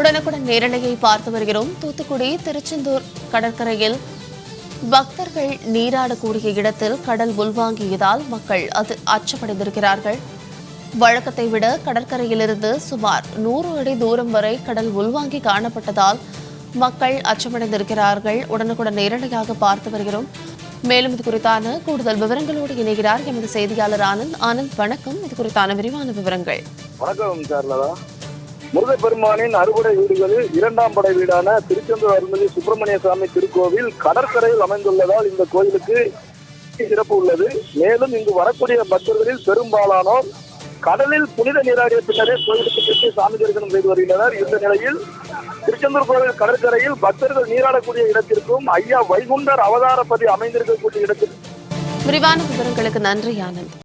உடனுக்குடன் நேரலையை பார்த்து வருகிறோம். தூத்துக்குடி திருச்செந்தூர் கடற்கரையில் பக்தர்கள் நீராடக்கூடிய இடத்தில் கடல் உள்வாங்கியதால் மக்கள் அது அச்சமடைந்திருக்கிறார்கள். வழக்கத்தை விட கடற்கரையிலிருந்து சுமார் நூறு அடி தூரம் வரை கடல் உள்வாங்கி காணப்பட்டதால் மக்கள் அச்சமடைந்திருக்கிறார்கள். உடனுக்குடன் நேரடியாக பார்த்து வருகிறோம். மேலும் இது குறித்தான கூடுதல் விவரங்களோடு இணைகிறார் எமது செய்தியாளர் ஆனந்த். ஆனந்த் வணக்கம். இது குறித்தான விரிவான விவரங்கள். வணக்கம் சார்லதா. முருகப்பெருமானின் அறுபடை வீடுகளில் இரண்டாம் படை வீடான திருச்செந்தூர் அருள்மிகு சுப்பிரமணிய சுவாமி திருக்கோவில் கடற்கரையில் அமைந்துள்ளதால் இந்த கோயிலுக்கு சிறப்பு உள்ளது. மேலும் இங்கு வரக்கூடிய பக்தர்களில் பெரும்பாலானோர் கடலில் புனித நீராடிய பின்னரே கோயிலுக்கு சென்று சாமி தரிசனம் செய்து வருகின்றனர். இந்த நிலையில் திருச்செந்தூர் கோவில் கடற்கரையில் பக்தர்கள் நீராடக்கூடிய இடத்திற்கும் ஐயா வைகுண்டர் அவதாரப்பதி அமைந்திருக்கக்கூடிய இடத்திற்கும் விரிவான விவரங்களுக்கு நன்றி ஆனந்த்.